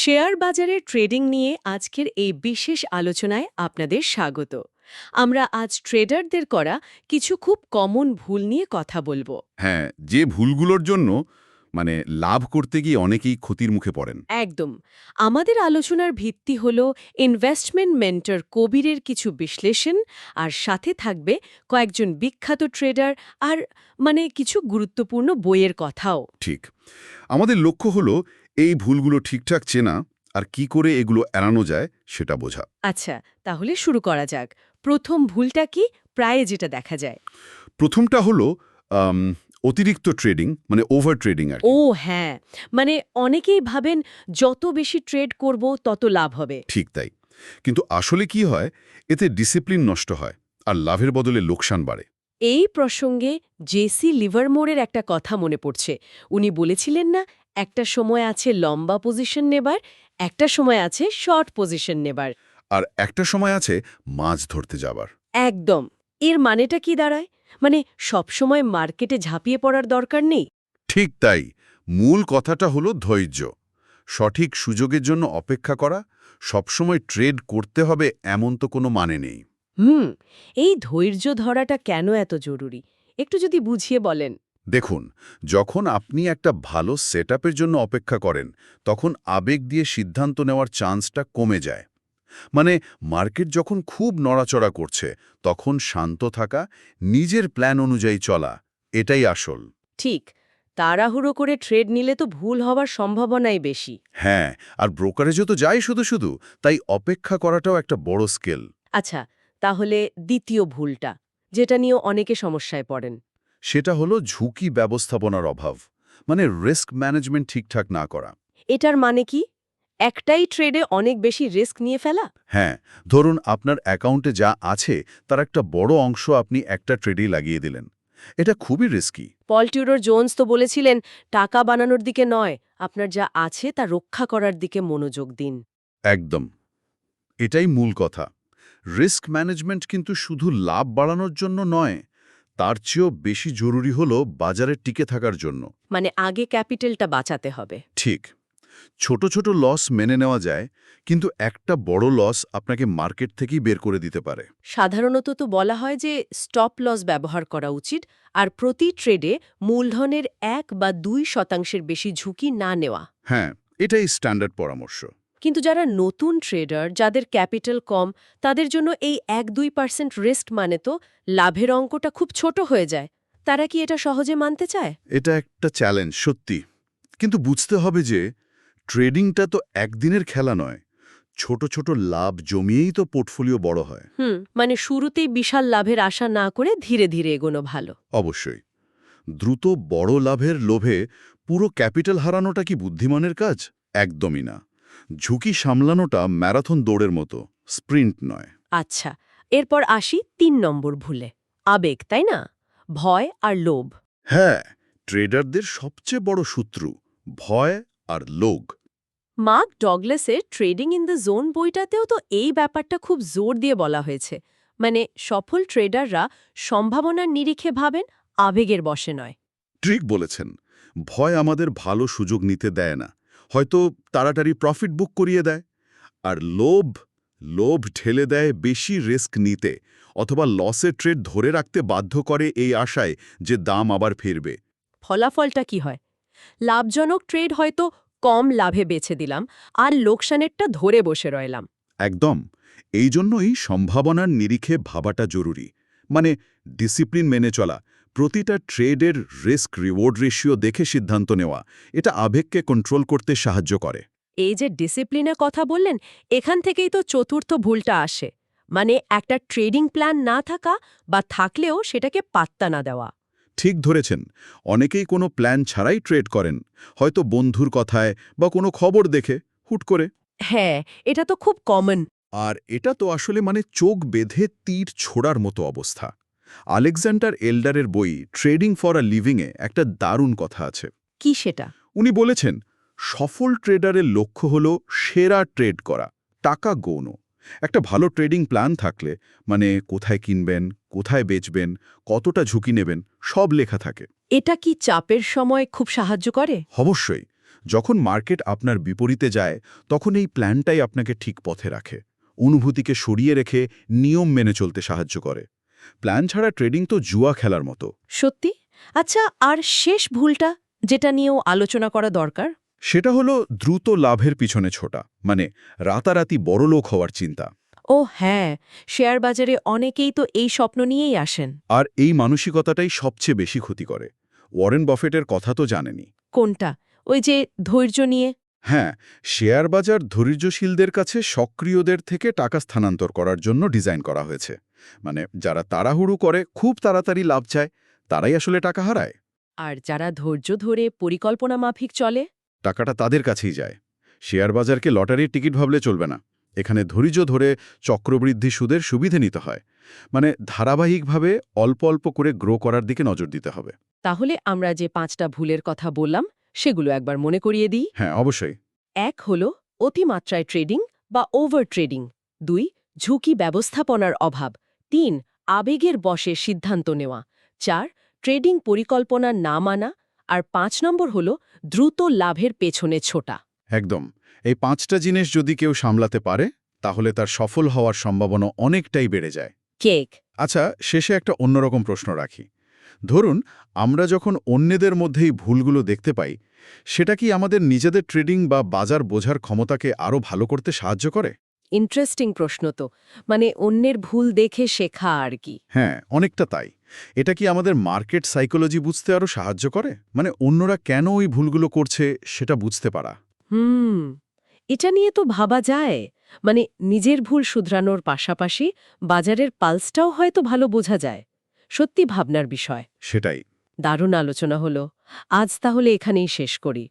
Share বাজারের trading নিয়ে আজকের এই বিশেষ আলোচনায় আপনাদের স্বাগত। আমরা আজ ট্রেডারদের করা কিছু খুব কমন ভুল নিয়ে কথা বলব। হ্যাঁ যে ভুলগুলোর জন্য মানে লাভ করতে গিয়ে অনেকেই ক্ষতির মুখে পড়েন। একদম। আমাদের আলোচনার ভিত্তি হল ইনভেস্টমেন্ট মেন্টর কবিরের কিছু বিশ্লেষণ আর সাথে থাকবে কয়েকজন বিখ্যাত ট্রেডার আর মানে কিছু গুরুত্বপূর্ণ বইয়ের কথাও। ঠিক। আমাদের লক্ষ্য হলো এই ভুলগুলো ঠিকঠাক চেনা আর কি করে এগুলো এড়ানো যায় সেটা বোঝা। আচ্ছা তাহলে শুরু করা যাক। প্রথম ভুলটা কি? প্রায় যেটা দেখা যায়। প্রথমটা হলো অতিরিক্ত ট্রেডিং মানে ওভার ট্রেডিং আর ও হ্যাঁ। মানে অনেকেই ভাবেন যত বেশি ট্রেড করব তত লাভ হবে। ঠিক তাই। কিন্তু আসলে কি হয় এতে ডিসিপ্লিন নষ্ট হয় আর লাভের বদলে লোকসান বাড়ে। এই প্রসঙ্গে জেসি লিভারমোরের একটা কথা মনে পড়ছে। উনি বলেছিলেন না একটা সময় আছে লম্বা পজিশন নেবার একটা সময় আছে শর্ট পজিশন নেবার। আর একটা সময় আছে মাছ ধরতে যাবার। একদম। এর মানেটা কি দাঁড়ায়? মানে সবসময় মার্কেটে ঝাঁপিয়ে পড়ার দরকার নেই? ঠিক তাই। মূল কথাটা হলো ধৈর্য। সঠিক সুযোগের জন্য অপেক্ষা করা সবসময় ট্রেড করতে হবে এমন তো কোনো মানে নেই। হুম এই ধৈর্য ধরাটা কেন এত জরুরি? একটু যদি বুঝিয়ে বলেন। দেখুন যখন আপনি একটা ভালো সেটআপের জন্য অপেক্ষা করেন তখন আবেগ দিয়ে সিদ্ধান্ত নেওয়ার চান্সটা কমে যায়। মানে মার্কেট যখন খুব নড়াচড়া করছে তখন শান্ত থাকা নিজের প্ল্যান অনুযায়ী চলা এটাই আসল। ঠিক তাড়াহুড়ো করে ট্রেড নিলে তো ভুল হওয়ার সম্ভাবনাই বেশি। হ্যাঁ আর ব্রোকারেজও তো যাই শুধু শুধু তাই অপেক্ষা করাটাও একটা বড় স্কেল। আচ্ছা তাহলে দ্বিতীয় ভুলটা যেটা নিয়ে অনেকে সমস্যায় পড়েন। সেটা হলো ঝুঁকি ব্যবস্থাপনার অভাব মানে রিস্ক ম্যানেজমেন্ট ঠিকঠাক না করা। এটার মানে কি? একটাই ট্রেডে অনেক বেশি রিস্ক নিয়ে ফেলা? হ্যাঁ ধরুন আপনার অ্যাকাউন্টে যা আছে তার একটা বড় অংশ আপনি একটা ট্রেডেই লাগিয়ে দিলেন। এটা খুবই রিস্কি পল টিউরর জোন্স তো বলেছিলেন টাকা বানানোর দিকে নয় আপনার যা আছে তা রক্ষা করার দিকে মনোযোগ দিন। একদম। এটাই মূল কথা। রিস্ক ম্যানেজমেন্ট কিন্তু শুধু লাভ বাড়ানোর জন্য নয় তার চেয়েও বেশি জরুরি হলো বাজারে টিকে থাকার জন্য। মানে আগে ক্যাপিটালটা বাঁচাতে হবে। ঠিক। ছোট ছোট লস মেনে নেওয়া যায় কিন্তু একটা বড় লস আপনাকে মার্কেট থেকেই বের করে দিতে পারে। সাধারণত তো বলা হয় যে স্টপ লস ব্যবহার করা উচিত আর প্রতি ট্রেডে মূলধনের এক বা দুই শতাংশের বেশি ঝুঁকি না নেওয়া। হ্যাঁ এটাই স্ট্যান্ডার্ড পরামর্শ। কিন্তু যারা নতুন ট্রেডার যাদের ক্যাপিটাল কম তাদের জন্য এই এক দুই পার্সেন্ট রিস্ক মানে তো লাভের অঙ্কটা খুব ছোট হয়ে যায়। তারা কি এটা সহজে মানতে চায়? এটা একটা চ্যালেঞ্জ সত্যি। কিন্তু বুঝতে হবে যে ট্রেডিংটা তো একদিনের খেলা নয়। ছোট ছোট লাভ জমিয়েই তো পোর্টফোলিও বড় হয়। হুম মানে শুরুতেই বিশাল লাভের আশা না করে ধীরে ধীরে এগোনো ভালো। অবশ্যই। দ্রুত বড় লাভের লোভে পুরো ক্যাপিটাল হারানোটা কি বুদ্ধিমানের কাজ? একদমই না। ঝুঁকি সামলানোটা ম্যারাথন দৌড়ের মতো স্প্রিন্ট নয়। আচ্ছা এরপর আসি তিন নম্বর ভুলে। আবেগ তাই না? ভয় আর লোভ। হ্যাঁ ট্রেডারদের সবচেয়ে বড় শত্রু ভয় আর লোভ। মার্ক ডগলেসের ট্রেডিং ইন দ্য জোন বইটাতেও তো এই ব্যাপারটা খুব জোর দিয়ে বলা হয়েছে। মানে সফল ট্রেডাররা সম্ভাবনার নিরিখে ভাবেন আবেগের বসে নয়। ঠিক বলেছেন। ভয় আমাদের ভালো সুযোগ নিতে দেয় না। হয়তো তাড়াতাড়ি প্রফিট বুক করিয়ে দেয়। আর লোভ লোভ ঠেলে দেয় বেশি রিস্ক নিতে অথবা লসের ট্রেড ধরে রাখতে বাধ্য করে এই আশায় যে দাম আবার ফিরবে। ফলাফলটা কি হয়? লাভজনক ট্রেড হয়তো কম লাভে বেছে দিলাম আর লোকসানেরটা ধরে বসে রইলাম। একদম। এই জন্যই সম্ভাবনার নিরিখে ভাবাটা জরুরি। মানে ডিসিপ্লিন মেনে চলা। প্রতিটা ট্রেডের রিস্ক রিওয়ার্ড রেশিও দেখে সিদ্ধান্ত নেওয়া এটা আবেগকে কন্ট্রোল করতে সাহায্য করে। এই যে ডিসিপ্লিনের কথা বললেন এখান থেকেই তো চতুর্থ ভুলটা আসে। মানে একটা ট্রেডিং প্ল্যান না থাকা বা থাকলেও সেটাকে পাত্তা না দেওয়া। ঠিক ধরেছেন অনেকেই কোনো প্ল্যান ছাড়াই ট্রেড করেন। হয়তো বন্ধুর কথায় বা কোনো খবর দেখে হুট করে। হ্যাঁ এটা তো খুব কমন আর এটা তো আসলে মানে চোখ বেঁধে তীর ছোড়ার মতো অবস্থা। আলেকজান্ডার এল্ডারের বই ট্রেডিং ফর আ লিভিংয়ে একটা দারুণ কথা আছে। কি সেটা? উনি বলেছেন সফল ট্রেডারের লক্ষ্য হল সেরা ট্রেড করা টাকা গৌণ। একটা ভালো ট্রেডিং প্ল্যান থাকলে মানে কোথায় কিনবেন কোথায় বেচবেন কতটা ঝুঁকি নেবেন সব লেখা থাকে। এটা কি চাপের সময় খুব সাহায্য করে? অবশ্যই যখন মার্কেট আপনার বিপরীতে যায় তখন এই প্ল্যানটাই আপনাকে ঠিক পথে রাখে। অনুভূতিকে সরিয়ে রেখে নিয়ম মেনে চলতে সাহায্য করে। প্ল্যান ছাড়া ট্রেডিং তো জুয়া খেলার মতো। সত্যি? আচ্ছা আর শেষ ভুলটা যেটা নিয়েও আলোচনা করা দরকার? সেটা হলো দ্রুত লাভের পিছনে ছোটা মানে রাতারাতি বড়লোক হওয়ার চিন্তা। ও হ্যাঁ শেয়ার বাজারে অনেকেই তো এই স্বপ্ন নিয়েই আসেন। আর এই মানসিকতাটাই সবচেয়ে বেশি ক্ষতি করে। ওয়ারেন বফেটের কথা তো জানেনি। কোনটা? ওই যে ধৈর্য নিয়ে? হ্যাঁ শেয়ার বাজার ধৈর্যশীলদের কাছে সক্রিয়দের থেকে টাকা স্থানান্তর করার জন্য ডিজাইন করা হয়েছে। মানে যারা তাড়াহুড়ো করে খুব তাড়াতাড়ি লাভ চায় তারাই আসলে টাকা হারায়। আর যারা ধৈর্য ধরে পরিকল্পনা মাফিক চলে? টাকাটা তাদের কাছেই যায়। শেয়ার বাজারকে লটারির টিকিট ভাবলে চলবে না। এখানে ধৈর্য ধরে চক্রবৃদ্ধি সুদের সুবিধে নিতে হয়। মানে ধারাবাহিকভাবে অল্প অল্প করে গ্রো করার দিকে নজর দিতে হবে। তাহলে আমরা যে পাঁচটা ভুলের কথা বললাম সেগুলো একবার মনে করিয়ে দিই। হ্যাঁ অবশ্যই। এক হল অতিমাত্রায় ট্রেডিং বা ওভার ট্রেডিং দুই ঝুঁকি ব্যবস্থাপনার অভাব। তিন আবেগের বশে সিদ্ধান্ত নেওয়া। চার ট্রেডিং পরিকল্পনা না মানা। আর পাঁচ নম্বর হল দ্রুত লাভের পেছনে ছোটা। একদম। এই পাঁচটা জিনিস যদি কেউ সামলাতে পারে তাহলে তার সফল হওয়ার সম্ভাবনা অনেকটাই বেড়ে যায়। কেক। আচ্ছা শেষে একটা অন্যরকম প্রশ্ন রাখি। ধরুন আমরা যখন অন্যদের মধ্যেই ভুলগুলো দেখতে পাই সেটা কি আমাদের নিজেদের ট্রেডিং বা বাজার বোঝার ক্ষমতাকে আরও ভালো করতে সাহায্য করে? ইন্টারেস্টিং প্রশ্ন তো। মানে অন্যের ভুল দেখে শেখা আর কি। হ্যাঁ অনেকটা তাই। এটা কি আমাদের মার্কেট সাইকোলজি বুঝতে আরও সাহায্য করে? মানে অন্যরা কেন ওই ভুলগুলো করছে সেটা বুঝতে পারা। হুম এটা নিয়ে তো ভাবা যায়। মানে নিজের ভুল শুধরানোর পাশাপাশি বাজারের পালসটাও হয়তো ভালো বোঝা যায়। সত্যি ভাবনার বিষয়। সেটাই। দারুণ আলোচনা হলো। আজ তাহলে এখানেই শেষ করি।